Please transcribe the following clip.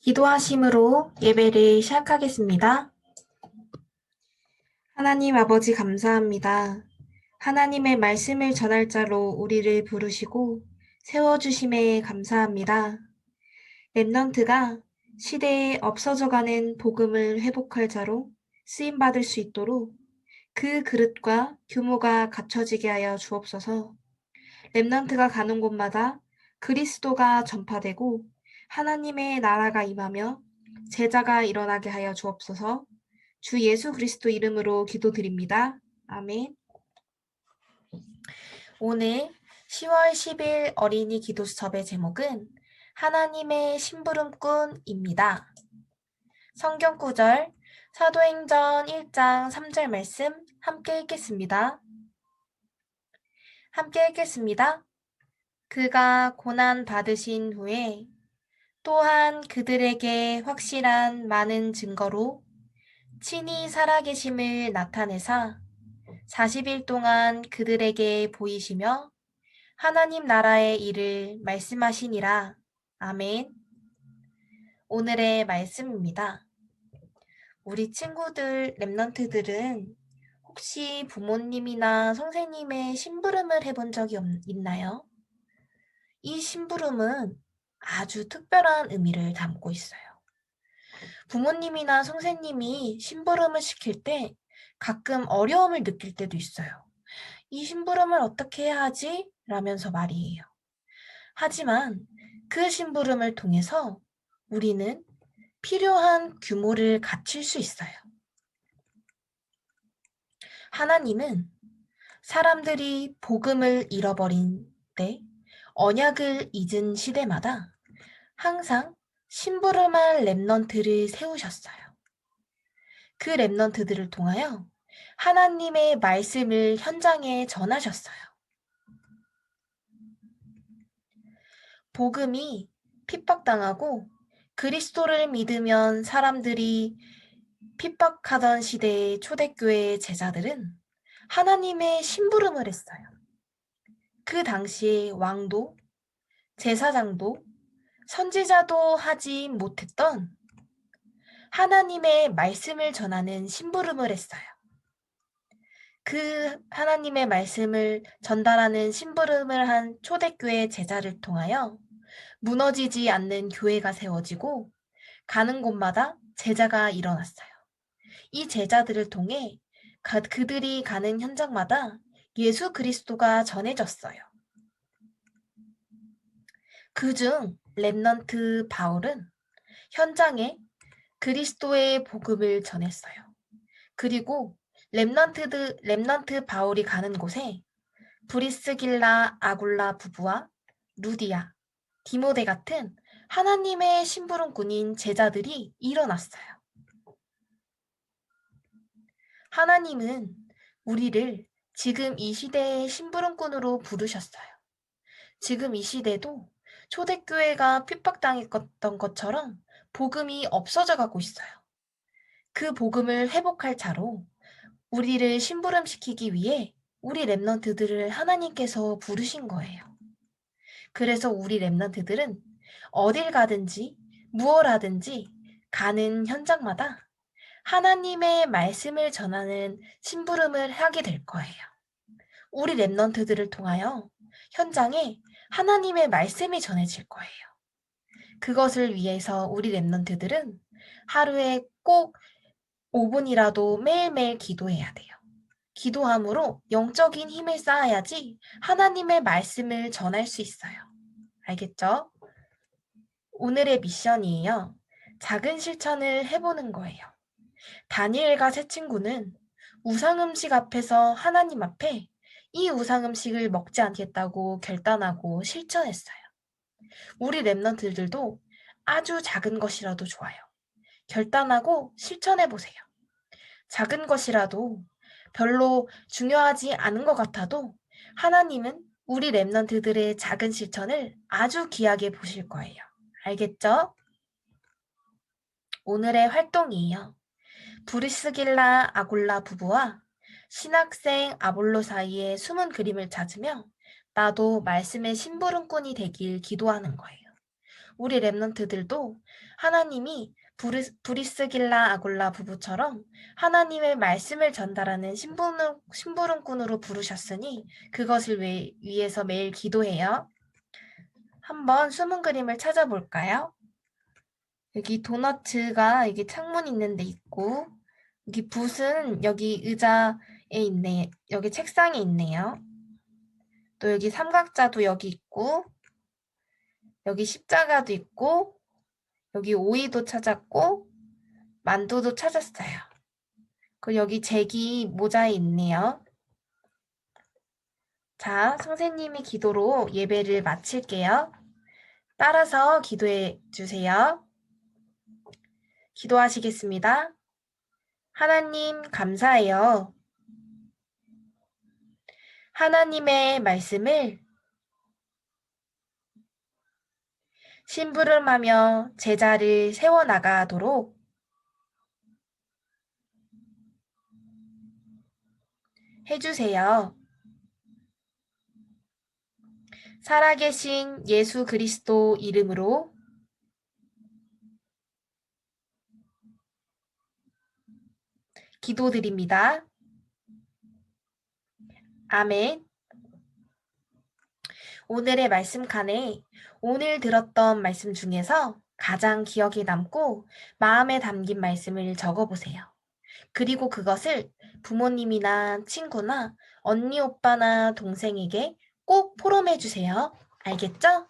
기도하심으로 예배를 시작하겠습니다. 하나님 아버지 감사합니다. 하나님의 말씀을 전할 자로 우리를 부르시고 세워주심에 감사합니다. 랩넌트가 시대에 없어져가는 복음을 회복할 자로 쓰임받을 수 있도록 그 그릇과 규모가 갖춰지게 하여 주옵소서. 랩넌트가 가는 곳마다 그리스도가 전파되고 하나님의 나라가 임하며 제자가 일어나게 하여 주옵소서. 주 예수 그리스도 이름으로 기도드립니다. 아멘. 오늘 10월 10일 어린이 기도 수첩의 제목은 하나님의 심부름꾼입니다. 성경 구절 사도행전 1장 3절 말씀 함께 읽겠습니다. 함께 읽겠습니다. 그가 고난 받으신 후에 또한 그들에게 확실한 많은 증거로 친히 살아계심을 나타내사 40일 동안 그들에게 보이시며 하나님 나라의 일을 말씀하시니라. 아멘. 오늘의 말씀입니다. 우리 친구들, 랩런트들은 혹시 부모님이나 선생님의 심부름을 해본 적이 없, 있나요? 이 심부름은 아주 특별한 의미를 담고 있어요. 부모님이나 선생님이 심부름을 시킬 때 가끔 어려움을 느낄 때도 있어요. 이 심부름을 어떻게 해야 하지? 라면서 말이에요. 하지만 그 심부름을 통해서 우리는 필요한 규모를 갖출 수 있어요. 하나님은 사람들이 복음을 잃어버린 때 언약을 잊은 시대마다 항상 심부름할 랩넌트를 세우셨어요. 그 랩넌트들을 통하여 하나님의 말씀을 현장에 전하셨어요. 복음이 핍박당하고 그리스도를 믿으면 사람들이 핍박하던 시대의 초대교회의 제자들은 하나님의 심부름을 했어요. 그 당시에 왕도, 제사장도, 선지자도 하지 못했던 하나님의 말씀을 전하는 심부름을 했어요. 그 하나님의 말씀을 전달하는 심부름을 한 초대교회 제자를 통하여 무너지지 않는 교회가 세워지고 가는 곳마다 제자가 일어났어요. 이 제자들을 통해 그들이 가는 현장마다 예수 그리스도가 전해졌어요. 그중 랩넌트 바울은 현장에 그리스도의 복음을 전했어요. 그리고 랩넌트드, 랩넌트 바울이 가는 곳에 브리스길라 아굴라 부부와 루디아, 디모데 같은 하나님의 심부름꾼인 제자들이 일어났어요. 하나님은 우리를 지금 이 시대의 심부름꾼으로 부르셨어요. 지금 이 시대도 초대교회가 핍박당했던 것처럼 복음이 없어져 가고 있어요. 그 복음을 회복할 자로 우리를 심부름시키기 위해 우리 랩런트들을 하나님께서 부르신 거예요. 그래서 우리 랩런트들은 어딜 가든지 무엇 하든지 가는 현장마다 하나님의 말씀을 전하는 심부름을 하게 될 거예요. 우리 랩런트들을 통하여 현장에 하나님의 말씀이 전해질 거예요. 그것을 위해서 우리 랩런트들은 하루에 꼭 5분이라도 매일매일 기도해야 돼요. 기도함으로 영적인 힘을 쌓아야지 하나님의 말씀을 전할 수 있어요. 알겠죠? 오늘의 미션이에요. 작은 실천을 해보는 거예요. 다니엘과 새 친구는 우상 음식 앞에서 하나님 앞에 이 우상 음식을 먹지 않겠다고 결단하고 실천했어요. 우리 랩런트들도 아주 작은 것이라도 좋아요. 결단하고 실천해 보세요. 작은 것이라도 별로 중요하지 않은 것 같아도 하나님은 우리 랩런트들의 작은 실천을 아주 귀하게 보실 거예요. 알겠죠? 오늘의 활동이에요. 브리스길라 아굴라 부부와 신학생 아볼로 사이에 숨은 그림을 찾으며 나도 말씀의 심부름꾼이 되길 기도하는 거예요. 우리 랩런트들도 하나님이 브리, 브리스길라 아골라 부부처럼 하나님의 말씀을 전달하는 심부름, 심부름꾼으로 부르셨으니 그것을 위, 위해서 매일 기도해요. 한번 숨은 그림을 찾아볼까요? 여기 도너츠가 여기 창문 있는 데 있고 여기 붓은 여기 의자에 있네. 여기 책상에 있네요. 또 여기 삼각자도 여기 있고 여기 십자가도 있고 여기 오이도 찾았고 만두도 찾았어요. 그리고 여기 제기 모자에 있네요. 자, 선생님이 기도로 예배를 마칠게요. 따라서 기도해 주세요. 기도하시겠습니다. 하나님, 감사해요. 하나님의 말씀을 심부름하며 제자를 세워나가도록 해주세요. 살아계신 예수 그리스도 이름으로 기도드립니다. 아멘. 오늘의 말씀 칸에 오늘 들었던 말씀 중에서 가장 기억에 남고 마음에 담긴 말씀을 적어보세요. 그리고 그것을 부모님이나 친구나 언니, 오빠나 동생에게 꼭 포럼해 주세요. 알겠죠?